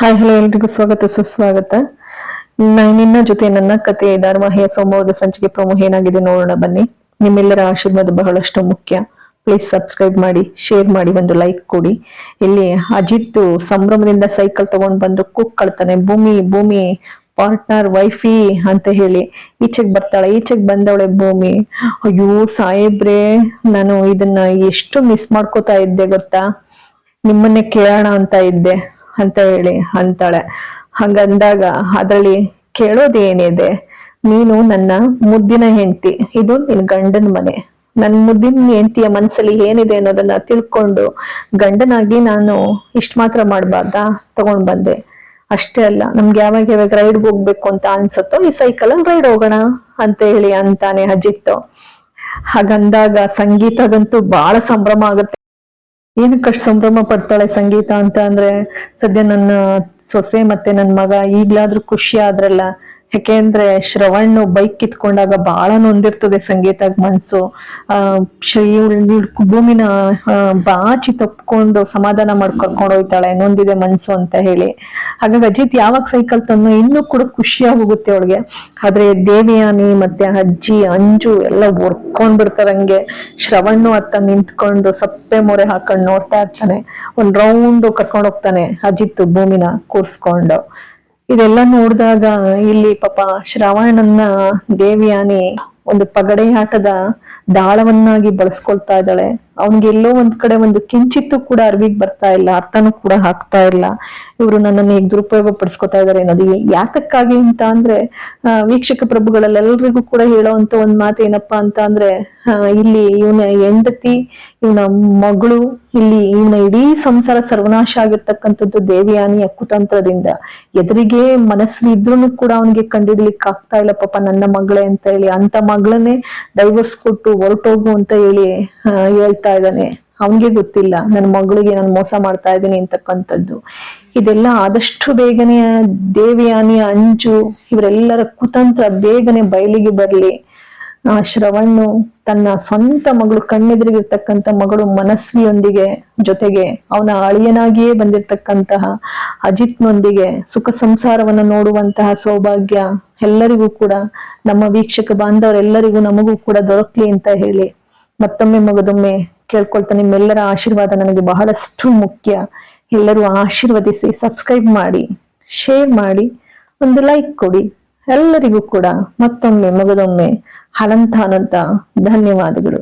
Hi, hello, ಎಲ್ರಿಗೂ ಸ್ವಾಗತ, ಸುಸ್ವಾಗತ. ನಾನು ನಿನ್ನ ಜೊತೆ ನನ್ನ ಕತೆ ಧಾರಾವಾಹಿಯ ಸೋಮವಾರದ ಸಂಚಿಕೆ ಪ್ರಮುಖ ಏನಾಗಿದೆ ನೋಡೋಣ ಬನ್ನಿ. ನಿಮ್ಮೆಲ್ಲರ ಆಶೀರ್ವಾದ ಬಹಳಷ್ಟು ಮುಖ್ಯ. ಪ್ಲೀಸ್ ಸಬ್ಸ್ಕ್ರೈಬ್ ಮಾಡಿ ಶೇರ್ ಮಾಡಿ, ಒಂದು ಲೈಕ್ ಕೊಡಿ. ಇಲ್ಲಿ ಅಜಿತ್ ಸಂಭ್ರಮದಿಂದ ಸೈಕಲ್ ತಗೊಂಡ್ ಬಂದು ಕುಕ್ ಕೂಗ್ಕೊಳ್ತಾನೆ ಭೂಮಿ ಭೂಮಿ ಪಾರ್ಟ್ನರ್ ವೈಫಿ ಅಂತ ಹೇಳಿ. ಈಚೆಗೆ ಬರ್ತಾಳೆ, ಈಚೆಗೆ ಬಂದವಳೆ ಭೂಮಿ. ಅಯ್ಯೋ ಸಾಹೇಬ್ರೆ, ನಾನು ಇದನ್ನ ಎಷ್ಟು ಮಿಸ್ ಮಾಡ್ಕೋತಾ ಇದ್ದೆ ಗೊತ್ತಾ? ನಿಮ್ಮನ್ನೇ ಕೇಳೋಣ ಅಂತ ಇದ್ದೆ. ಅಂತ ಹೇಳಿ ಅಂತಾಳೆ. ಹಂಗಂದಾಗ ಅದರಲ್ಲಿ ಕೇಳೋದೇನಿದೆ ನೀನು ನನ್ನ ಮುದ್ದಿನ ಹೆಂಡತಿ. ಇದು ನಿನ್ ಗಂಡನ ಮನೆ. ನನ್ ಮುದ್ದಿನ ಹೆಂಡತಿಯ ಮನಸ್ಸಲ್ಲಿ ಏನಿದೆ ಅನ್ನೋದನ್ನ ತಿಳ್ಕೊಂಡು ಗಂಡನಾಗಿ ನಾನು ಇಷ್ಟ ಮಾತ್ರ ಮಾಡಬಾರ್ದಾ? ತಗೊಂಡ್ ಬಂದೆ. ಅಷ್ಟೇ ಅಲ್ಲ, ನಮ್ಗೆ ಯಾವಾಗ ಯಾವಾಗ ರೈಡ್ ಹೋಗ್ಬೇಕು ಅಂತ ಅನ್ಸುತ್ತೋ ಈ ಸೈಕಲ್ ಅಲ್ಲಿ ರೈಡ್ ಹೋಗೋಣ ಅಂತ ಹೇಳಿ ಅಂತಾನೆ ಅಜಿತ್ತು ಹಾಗಂದಾಗ ಸಂಗೀತದಂತೂ ಬಹಳ ಸಂಭ್ರಮ ಆಗುತ್ತೆ. ಏನಕ್ಕಷ್ಟು ಸಂಭ್ರಮ ಪಡ್ತಾಳೆ ಸಂಗೀತ ಅಂತ ಅಂದ್ರೆ, ಸದ್ಯ ನನ್ನ ಸೊಸೆ ಮತ್ತೆ ನನ್ನ ಮಗ ಈಗ್ಲಾದ್ರೂ ಖುಷಿ ಆದ್ರಲ್ಲ ಯಾಕೆಂದ್ರೆ ಶ್ರವಣ್ ಬೈಕ್ ಕಿತ್ಕೊಂಡಾಗ ಬಹಳ ನೊಂದಿರ್ತದೆ ಸಂಗೀತ ಮನ್ಸು. ಆ ಭೂಮಿನ ಬಾಚಿ ತಪ್ಕೊಂಡು ಸಮಾಧಾನ ಮಾಡಿ ಕರ್ಕೊಂಡು ಹೋಗ್ತಾಳೆ, ನೊಂದಿದೆ ಮನ್ಸು ಅಂತ ಹೇಳಿ. ಹಾಗಾಗಿ ಅಜಿತ್ ಯಾವಾಗ ಸೈಕಲ್ ತಂದು ಇನ್ನೂ ಕೂಡ ಖುಷಿಯಾಗಿ ಹೋಗುತ್ತೆ ಅವಳಿಗೆ. ಆದ್ರೆ ದೇವಿಯಾನಿ ಮತ್ತೆ ಅಜ್ಜಿ, ಅಂಜು ಎಲ್ಲ ಒರ್ಕೊಂಡ್ ಬಿಡ್ತಾರಂಗೆ ಶ್ರವಣ್ಣು ಅತ್ತ ನಿಂತ್ಕೊಂಡು ಸಪ್ಪೆ ಮೊರೆ ಹಾಕೊಂಡು ನೋಡ್ತಾ ಇರ್ತಾನೆ. ಒಂದ್ ರೌಂಡ್ ಕರ್ಕೊಂಡು ಹೋಗ್ತಾನೆ ಅಜಿತ್ ಭೂಮಿನ ಕೂರ್ಸ್ಕೊಂಡು. ಇದೆಲ್ಲ ನೋಡಿದಾಗ ಇಲ್ಲಿ ಪಾಪ ಶ್ರವಣನ್ನ ದೇವಿಯಾನಿ ಒಂದು ಪಗಡೆ ಆಟದ ದಾಳವನ್ನಾಗಿ ಬಳಸ್ಕೊಳ್ತಾ ಇದ್ದಾಳೆ. ಅವನ್ಗೆ ಎಲ್ಲೋ ಒಂದ್ ಕಡೆ ಒಂದು ಕಿಂಚಿತ್ತು ಕೂಡ ಅರ್ವಿಗ್ ಬರ್ತಾ ಇಲ್ಲ, ಅರ್ಥನೂ ಕೂಡ ಹಾಕ್ತಾ ಇಲ್ಲ. ಇವರು ನನ್ನನ್ನು ಈಗ ದುರುಪಯೋಗ ಪಡಿಸ್ಕೊತಾ ಇದಾರೆ ಅನ್ನೋದು ಯಾತಕ್ಕಾಗಿ ಅಂತ ಅಂದ್ರೆ ವೀಕ್ಷಕ ಪ್ರಭುಗಳಲ್ಲೆಲ್ಲರಿಗೂ ಕೂಡ ಹೇಳೋವಂತ ಒಂದ್ ಮಾತು ಏನಪ್ಪಾ ಅಂತ ಅಂದ್ರೆ ಇಲ್ಲಿ ಇವನ ಹೆಂಡತಿ ಇವನ ಮಗಳು ಇಲ್ಲಿ ಇವನ ಇಡೀ ಸಂಸಾರ ಸರ್ವನಾಶ ಆಗಿರ್ತಕ್ಕಂಥದ್ದು ದೇವಿಯಾನಿಯ ಕುತಂತ್ರದಿಂದ ಎದುರಿಗೆ ಮನಸ್ಸು ಇದ್ರೂನು ಕೂಡ ಅವನಿಗೆ ಕಂಡಿಡ್ಲಿಕ್ಕೆ ಆಗ್ತಾ ಇಲ್ಲ, ಪಾಪ ನನ್ನ ಮಗಳೇ ಅಂತ ಹೇಳಿ. ಅಂತ ಮಗಳನ್ನೇ ಡೈವರ್ಸ್ ಕೊಟ್ಟು ಹೊರಟೋಗು ಅಂತ ಹೇಳಿ ಹೇಳ್ತಾ ಇದ್ದಾನೆ. ಅವನಿಗೆ ಗೊತ್ತಿಲ್ಲ, ನನ್ನ ಮಗಳಿಗೆ ನಾನು ಮೋಸ ಮಾಡ್ತಾ ಇದ್ದೀನಿ ಅಂತಕ್ಕಂಥದ್ದು. ಇದೆಲ್ಲ ಆದಷ್ಟು ಬೇಗನೆ ದೇವಿಯಾನಿ ಅಂಜು, ಇವರೆಲ್ಲರ ಕುತಂತ್ರ ಬೇಗನೆ ಬಯಲಿಗೆ ಬರ್ಲಿ. ಆ ಶ್ರವಣ್ಣು ತನ್ನ ಸ್ವಂತ ಮಗಳು ಕಣ್ಣೆದುರಿಗಿರ್ತಕ್ಕಂಥ ಮಗಳು ಮನಸ್ವಿಯೊಂದಿಗೆ ಜೊತೆಗೆ ಅವನ ಅಳಿಯನಾಗಿಯೇ ಬಂದಿರತಕ್ಕಂತಹ ಅಜಿತ್ನೊಂದಿಗೆ ಸುಖ ಸಂಸಾರವನ್ನು ನೋಡುವಂತಹ ಸೌಭಾಗ್ಯ ಎಲ್ಲರಿಗೂ ಕೂಡ, ನಮ್ಮ ವೀಕ್ಷಕ ಬಾಂಧವರೆಲ್ಲರಿಗೂ ನಮಗೂ ಕೂಡ ದೊರಕ್ಲಿ ಅಂತ ಹೇಳಿ ಮತ್ತೊಮ್ಮೆ ಮಗದೊಮ್ಮೆ ಕೇಳ್ಕೊಳ್ತಾ ನಿಮ್ಮೆಲ್ಲರ ಆಶೀರ್ವಾದ ನನಗೆ ಬಹಳಷ್ಟು ಮುಖ್ಯ. ಎಲ್ಲರೂ ಆಶೀರ್ವದಿಸಿ ಸಬ್ಸ್ಕ್ರೈಬ್ ಮಾಡಿ ಶೇರ್ ಮಾಡಿ, ಒಂದು ಲೈಕ್ ಕೊಡಿ. ಎಲ್ಲರಿಗೂ ಕೂಡ ಮತ್ತೊಮ್ಮೆ ಮಗದೊಮ್ಮೆ ಅನಂತ ಅನಂತ ಧನ್ಯವಾದಗಳು.